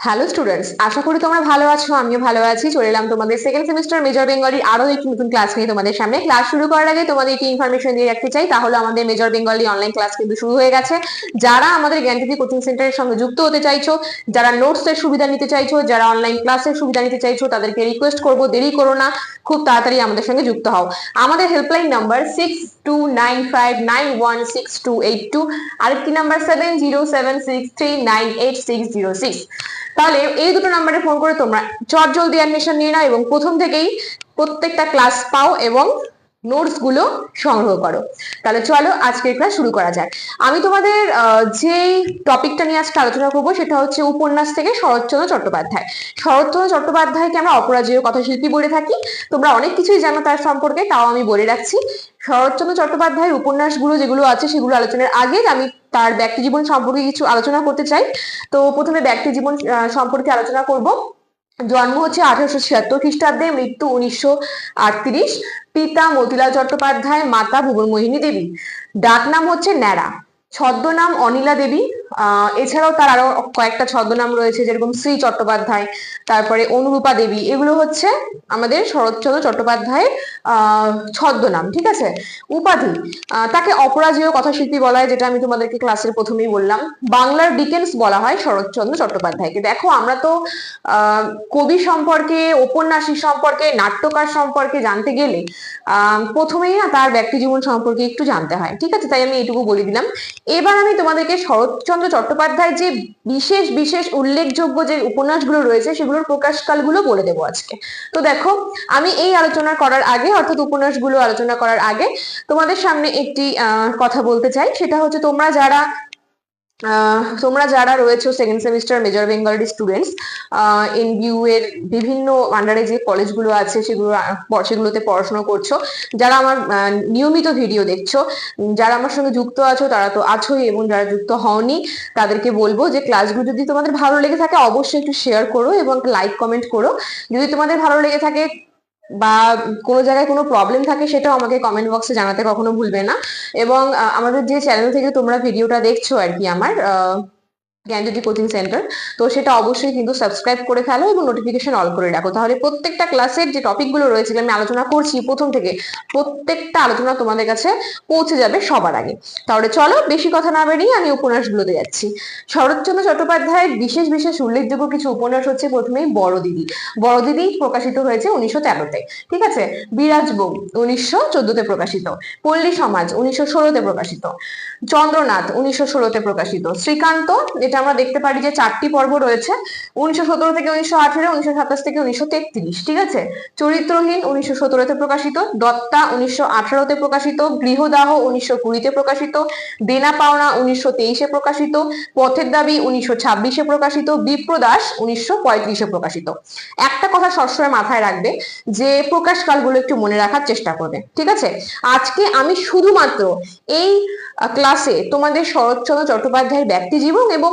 Hello students আশা করি তোমরা ভালো আছো, আমিও ভালো আছি। চলে এলাম তোমাদের সেকেন্ড সেমিস্টার মেজর বেঙ্গলির আরও একটি নতুন ক্লাস নিয়ে তোমাদের সামনে। ক্লাস শুরু করার আগে তোমাদের একটি ইনফরমেশন দিয়ে রাখতে চাই। তাহলে আমাদের মেজর বেঙ্গলি অনলাইন ক্লাস কিন্তু শুরু হয়ে গেছে। যারা আমাদের জ্ঞানজ্যোতি কোচিং সেন্টারের সঙ্গে যুক্ত হতে চাইছো, যারা নোটস এর সুবিধা নিতে চাইছো, যারা অনলাইন ক্লাসের সুবিধা নিতে চাইছো, তাদেরকে রিকোয়েস্ট করব, দেরি করো না। খুব তাড়াতাড়ি আমাদের সঙ্গে যুক্ত হও। আমাদের helpline number six two nine five nine one six two eight two আরেকটি number seven zero seven six three nine eight six zero six তাহলে এই দুটো নাম্বারে ফোন করে তোমরা চট জলদি অ্যাডমিশন নিয়ে নাও এবং প্রথম থেকেই প্রত্যেকটা ক্লাস পাও এবং নোটসগুলো সংগ্রহ করো। তাহলে চলো আজকের ক্লাস শুরু করা যাক। আমি তোমাদের যেই টপিকটা নিয়ে আজকে আলোচনা করব সেটা হচ্ছে উপন্যাস থেকে শরৎচন্দ্র চট্টোপাধ্যায়। শরৎচন্দ্র চট্টোপাধ্যায়কে আমরা অপরাজেয় কথাশিল্পী বলে থাকি। তোমরা অনেক কিছুই জানো তার সম্পর্কে, তাও আমি বলে রাখছি। শরৎচন্দ্র চট্টোপাধ্যায়ের উপন্যাসগুলো যেগুলো আছে সেগুলো আলোচনার আগে আমি তার ব্যক্তি জীবন সম্পর্কে কিছু আলোচনা করতে চাই। তো প্রথমে ব্যক্তি জীবন সম্পর্কে আলোচনা করব। জন্ম হচ্ছে আঠারোশো ছিয়াত্তর খ্রিস্টাব্দে, মৃত্যু উনিশশো আটত্রিশ। পিতা মতিলাল চট্টোপাধ্যায়, মাতা ভুবন মোহিনী দেবী। ডাক নাম হচ্ছে ন্যাড়া। ছদ্মনাম অনিলা দেবী। এছাড়াও তার আরও কয়েকটা ছদ্মনাম রয়েছে, যেরকম শ্রী চট্টোপাধ্যায়, তারপরে অনুরূপা দেবী, এগুলো হচ্ছে আমাদের শরৎচন্দ্র চট্টোপাধ্যায়ের ছদ্মনাম, ঠিক আছে? উপাধি তাকে অপরাজেয় কথাশিল্পী বলা হয়, যেটা আমি তোমাদেরকে ক্লাসের প্রথমেই বললাম। বাংলার ডিকেন্স বলা হয় শরৎচন্দ্র চট্টোপাধ্যায়কে। দেখো, আমরা তো কবি সম্পর্কে, উপন্যাসী সম্পর্কে, নাট্যকার সম্পর্কে জানতে গেলে প্রথমেই না তার ব্যক্তি জীবন সম্পর্কে একটু জানতে হয়, ঠিক আছে? তাই আমি এটুকু বলে দিলাম। এবার আমি তোমাদেরকে শরৎচন্দ্র চট্টোপাধ্যায় যে বিশেষ বিশেষ উল্লেখযোগ্য যে উপন্যাসগুলো রয়েছে, সেগুলোর প্রকাশকালগুলো বলে দেবো আজকে। তো দেখো, আমি এই আলোচনা করার আগে, অর্থাৎ উপন্যাসগুলো আলোচনা করার আগে তোমাদের সামনে একটি কথা বলতে চাই। সেটা হচ্ছে তোমরা যারা তোমরা যারা রয়েছে second semester major Bengali students NBU এর বিভিন্ন আন্ডারে যে কলেজগুলো আছে, সেগুলো সেগুলোতে পড়াশোনা করছ, যারা আমার নিয়মিত ভিডিও দেখছ, যারা আমার সঙ্গে যুক্ত আছো, তারা তো আছোই এবং যারা যুক্ত হওনি, তাদেরকে বলব যে ক্লাসগুলো যদি তোমাদের ভালো লেগে থাকে, অবশ্যই একটু শেয়ার করো এবং লাইক কমেন্ট করো। যদি তোমাদের ভালো লেগে থাকে বা কোনো জায়গায় কোনো প্রবলেম থাকে সেটাও আমাকে কমেন্ট বক্সে জানাতে কখনো ভুলবে না। এবং আমাদের যে চ্যানেল থেকে তোমরা ভিডিওটা দেখছ আর কি আমার জ্ঞানজ্যোতি কোচিং সেন্টার। তো সেটা অবশ্যই কিন্তু সাবস্ক্রাইব করে ফেলো এবং নোটিফিকেশন অল করে রাখো। তাহলে প্রত্যেকটা ক্লাসের যে টপিকগুলো রয়েছে আমি আলোচনা করছি প্রথম থেকে, প্রত্যেকটা আলোচনা তোমাদের কাছে পৌঁছে যাবে সবার আগে। তাহলে চলো বেশি কথা না বেরিয়ে আমি উপন্যাসগুলোতে যাচ্ছি। শরৎচন্দ্র চট্টোপাধ্যায়ের বিশেষ বিশেষ উল্লেখযোগ্য কিছু উপন্যাস হচ্ছে প্রথমেই বড় দিদি বড় দিদি প্রকাশিত হয়েছে উনিশশো তেরোতে, ঠিক আছে? বিরাজ বউ উনিশশো চোদ্দতে প্রকাশিত, পল্লী সমাজ উনিশশো ষোলোতে প্রকাশিত, চন্দ্রনাথ উনিশশো ষোলোতে প্রকাশিত, শ্রীকান্ত এটা আমরা দেখতে পারি যে চারটি পর্ব রয়েছে, উনিশশো সতেরো থেকে উনিশশো আঠেরো, উনিশশো সাতাশ থেকে উনিশশো তেত্রিশ, ঠিক আছে? চরিত্রহীন উনিশশো সতেরোতে প্রকাশিত, দত্তা উনিশশো আঠারোতে প্রকাশিত, গৃহদাহ উনিশশো কুড়িতে প্রকাশিত দেনা পাওনা উনিশশো তেইশে প্রকাশিত, পথের দাবি উনিশশো ছাব্বিশে প্রকাশিত, বিপ্রদাস উনিশশো পঁয়ত্রিশে প্রকাশিত। একটা কথা সবসময় মাথায় রাখবে যে প্রকাশকালগুলো একটু মনে রাখার চেষ্টা করবে, ঠিক আছে? আজকে আমি শুধুমাত্র এই ক্লাসে তোমাদের শরৎচন্দ্র চট্টোপাধ্যায়ের ব্যক্তি জীবন এবং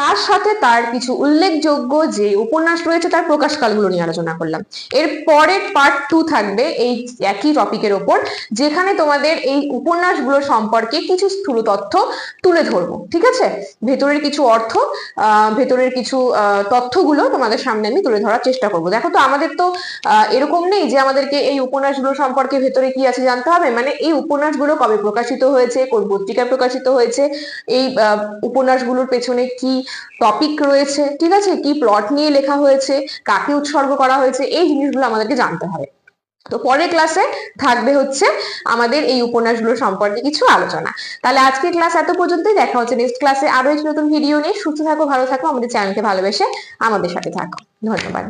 তার সাথে তার কিছু উল্লেখযোগ্য যে উপন্যাস রয়েছে, তার প্রকাশকালগুলো নিয়ে আলোচনা করলাম। এর পরের পার্ট টু থাকবে এই একই টপিকের ওপর, যেখানে তোমাদের এই উপন্যাসগুলো সম্পর্কে কিছু স্থূল তথ্য তুলে ধরবো, ঠিক আছে? ভেতরের কিছু অর্থ ভেতরের কিছু তথ্যগুলো তোমাদের সামনে আমি তুলে ধরার চেষ্টা করব। দেখো তো, আমাদের তো এরকম নেই যে আমাদেরকে এই উপন্যাসগুলো সম্পর্কে ভেতরে কি আছে জানতে হবে। মানে এই উপন্যাসগুলো কবে প্রকাশিত হয়েছে, কোন পত্রিকায় প্রকাশিত হয়েছে, এই উপন্যাসগুলোর পেছনে কি টপিক রয়েছে, ঠিক আছে? কি প্লট নিয়ে লেখা হয়েছে, কাকে উৎসর্গ করা হয়েছে, এই জিনিসগুলো আমাদেরকে জানতে হবে। তো পরের ক্লাসে থাকবে হচ্ছে আমাদের এই উপন্যাসগুলো সম্পর্কে কিছু আলোচনা। তাহলে আজকের ক্লাস এত পর্যন্তই, দেখা হচ্ছে নেক্সট ক্লাসে আরও একটি নতুন ভিডিও নিয়ে। সুস্থ থাকো, ভালো থাকো, আমাদের চ্যানেলকে ভালোবেসে আমাদের সাথে থাকো। ধন্যবাদ।